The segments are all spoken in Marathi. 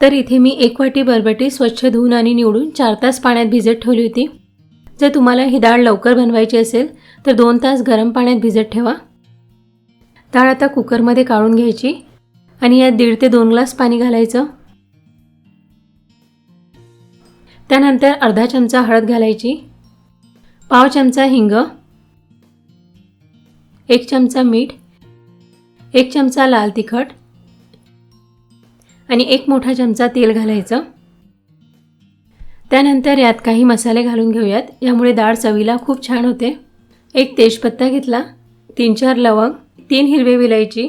तर इथे मी एक वाटी बरबटी स्वच्छ धुवून आणि निवडून चार तास पाण्यात भिजत ठेवली होती. जर तुम्हाला ही डाळ लवकर बनवायची असेल तर दोन तास गरम पाण्यात भिजत ठेवा. डाळ आता कुकरमध्ये काढून घ्यायची आणि यात दीड ते दोन ग्लास पाणी घालायचं. त्यानंतर अर्धा चमचा हळद घालायची पाव चमचा हिंग एक चमचा मीठ एक चमचा लाल तिखट आणि एक मोठा चमचा तेल घालायचं. त्यानंतर यात काही मसाले घालून घेऊयात. यामुळे डाळ चवीला खूप छान होते. एक तेजपत्ता घेतला तीन चार लवंग तीन हिरवे विलायची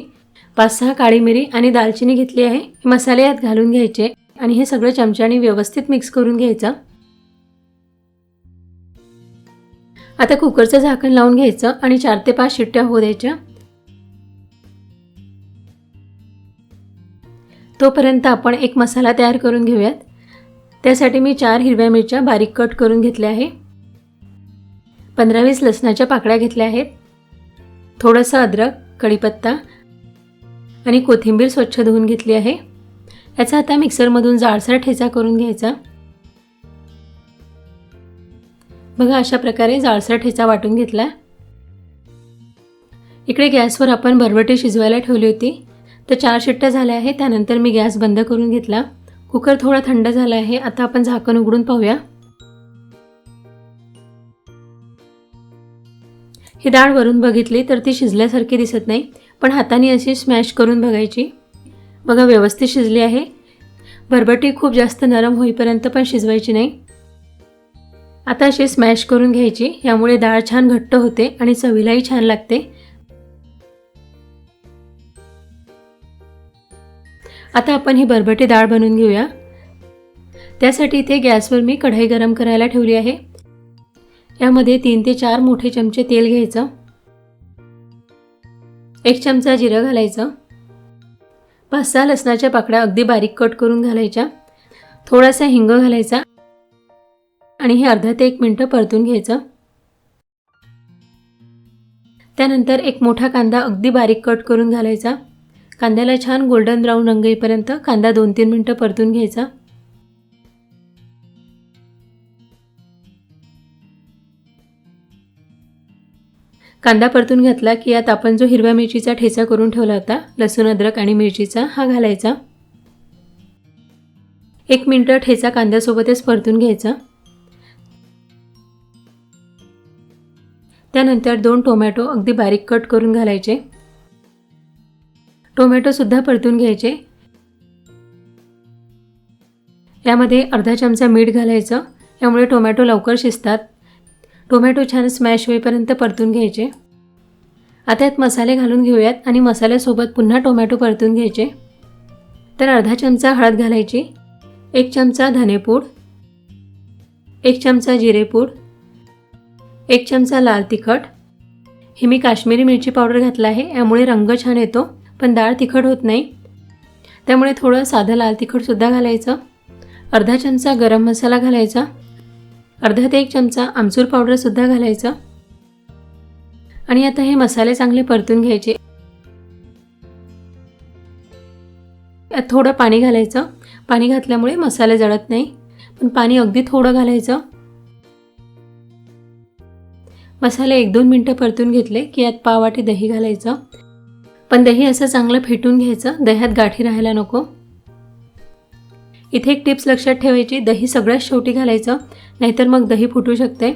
पाच सहा काळी मिरी आणि दालचिनी घेतली आहे. हे मसाले यात घालून घ्यायचे आणि हे सगळं चमच्याने व्यवस्थित मिक्स करून घ्यायचं. आता कुकरचं झाकण लावून घ्यायचं आणि चार ते पाच शिट्ट्या होऊ द्यायच्या. तोपर्यंत आपण एक मसाला तयार करून घेऊयात. त्यासाठी मी चार हिरव्या मिरच्या बारीक कट करून घेतल्या आहे. पंधरा वीस लसणाच्या पाकळ्या घेतल्या आहेत. थोडंसं अद्रक कढीपत्ता आणि कोथिंबीर स्वच्छ धुवून घेतली आहे. याचा आता मिक्सरमधून जाडसर ठेचा करून घ्यायचा. बघा अशा प्रकारे जाडसर ठेचा वाटून घेतला. इकडे गॅसवर आपण बरबटी शिजवायला ठेवली होती. तर चार शिट्ट्या झाल्या आहे त्यानंतर मी गॅस बंद करून घेतला. कुकर थोडा थंड झाला आहे. आता आपण झाकण उघडून पाहूया. ही डाळ वरून बघितली तर ती शिजल्यासारखी दिसत नाही पण हाताने अशी स्मॅश करून बघायची. बघा व्यवस्थित शिजली आहे. बरबटी खूप जास्त नरम होईपर्यंत पण शिजवायची नाही. आता अशी स्मॅश करून घ्यायची. यामुळे डाळ छान घट्ट होते आणि चवीलाही छान लागते. आता आपण ही बरबटी डाळ बनवून घेऊया. त्यासाठी इथे गॅसवर मी कढई गरम करायला ठेवली आहे. यामध्ये तीन ते चार मोठे चमचे तेल घ्यायचं. एक चमचा जिरं घालायचं. पाच सहा लसणाच्या पाकड्या अगदी बारीक कट करून घालायच्या. थोडासा हिंग घालायचा. आणि हे अर्धा ते एक मिनटं परतून घ्यायचं. त्यानंतर एक मोठा कांदा अगदी बारीक कट करून घालायचा. कांद्याला छान गोल्डन ब्राऊन रंग येईपर्यंत कांदा दोन तीन मिनटं परतून घ्यायचा. कांदा परतून घातला की यात आपण जो हिरव्या मिरचीचा ठेचा करून ठेवला होता लसूण अद्रक आणि मिरचीचा हा घालायचा. एक मिनटं ठेचा कांद्यासोबतच परतून घ्यायचा. त्यानंतर दोन टोमॅटो अगदी बारीक कट करून घालायचे. टोमॅटोसुद्धा परतून घ्यायचे. यामध्ये अर्धा चमचा मीठ घालायचं. यामुळे टोमॅटो लवकर शिजतात. टोमॅटो छान स्मॅश होईपर्यंत परतून घ्यायचे. आता यात मसाले घालून घेऊयात आणि मसाल्यासोबत पुन्हा टोमॅटो परतून घ्यायचे. तर अर्धा चमचा हळद घालायची. एक चमचा धनेपूड. एक चमचा जिरेपूड. एक चमचा लाल तिखट. हे मी काश्मीरी मिरची पावडर घातला आहे. यामुळे रंग छान येतो. पण डाळ तिखट होत नाही. त्यामुळे थोडं साधं लाल तिखटसुद्धा घालायचं. अर्धा चमचा गरम मसाला घालायचा. अर्धा ते एक चमचा आमचूर पावडरसुद्धा घालायचं. आणि आता हे मसाले चांगले परतून घ्यायचे. यात थोडं पाणी घालायचं. पाणी घातल्यामुळे मसाले जळत नाही. पण पाणी अगदी थोडं घालायचं. मसाले एक दोन मिनटं परतून घेतले की यात पावाटी दही घालायचं. पण दही असं चांगलं फेटून घ्यायचं. दह्यात गाठी राहायला नको. इथे एक टिप्स लक्षात ठेवायची. दही सगळ्यात शेवटी घालायचं. नाहीतर मग दही फुटू शकते.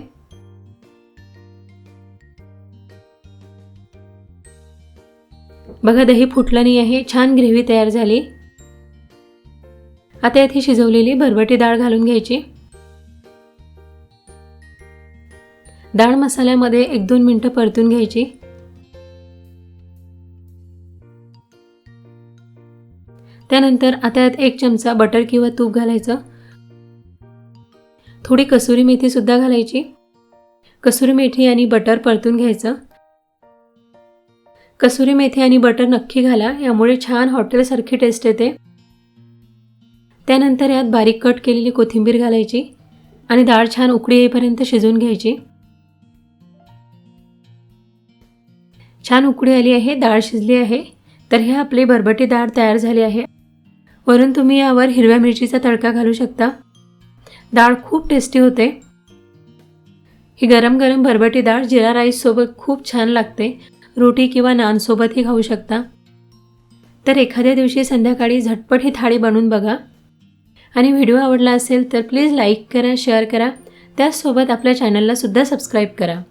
बघा दही फुटलं नाही आहे. छान ग्रेव्ही तयार झाली. आता यात ही शिजवलेली भरबटी डाळ घालून घ्यायची. डाळ मसाल्यामध्ये एक दोन मिनटं परतून घ्यायची. त्यानंतर आता यात एक चमचा बटर किंवा तूप घालायचं. थोडी कसुरी मेथीसुद्धा घालायची. कसुरी मेथी आणि बटर परतून घ्यायचं. कसुरी मेथी आणि बटर नक्की घाला यामुळे छान हॉटेलसारखी टेस्ट येते. त्यानंतर यात बारीक कट केलेली कोथिंबीर घालायची आणि डाळ छान उकळी येईपर्यंत शिजवून घ्यायची. छान उकळी आली आहे डाळ शिजली आहे तर हे आपली बरबटी डाळ तयार झाली आहे. वरून तुम्ही यावर हिरव्या मिरचीचा तडका घालू शकता. डाळ खूप टेस्टी होते. ही गरम गरम भरभटी डाळ जिरा राईससोबत खूप छान लागते. रोटी किंवा नानसोबतही खाऊ शकता. तर एखाद्या दिवशी संध्याकाळी झटपट ही थाळी बनवून बघा. आणि व्हिडिओ आवडला असेल तर प्लीज लाईक करा शेअर करा. त्याचसोबत आपल्या चॅनलला सुद्धा सबस्क्राईब करा.